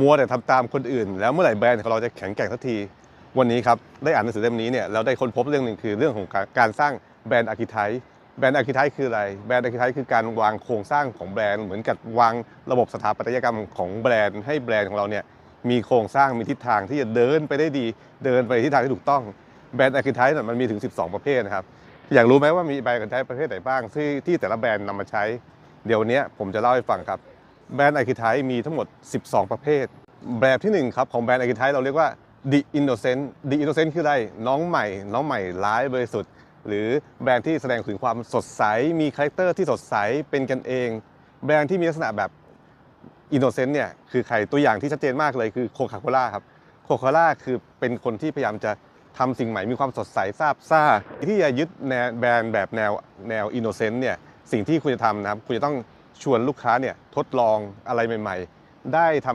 มัวแต่ทำตามคนอื่น แล้วเมื่อไหร่แบรนด์ของเราจะแข็งแกร่งสักที วันนี้ครับได้อ่านหนังสือเล่มนี้เนี่ยเราได้ค้นพบเรื่องหนึ่งคือเรื่องของการสร้างแบรนด์อาร์คิไทแบรนด์อาร์คิไทคืออะไร แบรนด์อาร์คิไทคือการวางโครงสร้างของแบรนด์เหมือนกับวางระบบสถาปัตยกรรมของแบรนด์ให้แบรนด์ของเราเนี่ยมีโครงสร้างมีทิศทางที่จะเดินไปได้ดี เดินไปทิศทางที่ถูกต้องแบรนด์อาร์คิไทมันมีถึง 12 ประเภทนะครับอยากรู้ไหมว่ามีแบรนด์อาร์คิไทประเภทไหนบ้างที่ที่แต่ละแบรนด์นำมาใช้ เดี๋ยวนนี้ผมจะเล่าให้ฟังครับ แบรนด์อคิไทมีทั้งหมด 12 ประเภท แบบที่หนึ่งครับของแบรนด์อคิไทเราเรียกว่า The Innocent The Innocent คืออะไร น้องใหม่ น้องใหม่ร้ายบริสุทธิ์ หรือแบรนด์ที่แสดงถึงความสดใส มีคาแรคเตอร์ที่สดใส เป็นกันเอง แบรนด์ที่มีลักษณะแบบอินโนเซนต์เนี่ยคือใครตัวอย่างที่ชัดเจนมากเลยคือโคคาโคล่าครับโคคาโคล่าคือเป็นคนที่พยายามจะทำสิ่งใหม่มีความสดใสซาบซ่า ที่จะยึดแนวแบรนด์แบบแนวแนวอินโนเซนต์เนี่ยสิ่งที่คุณจะทำนะครับคุณจะต้อง ชวนลูกค้าเนี่ยทดลองอะไรใหม่ ๆ ได้ทำให้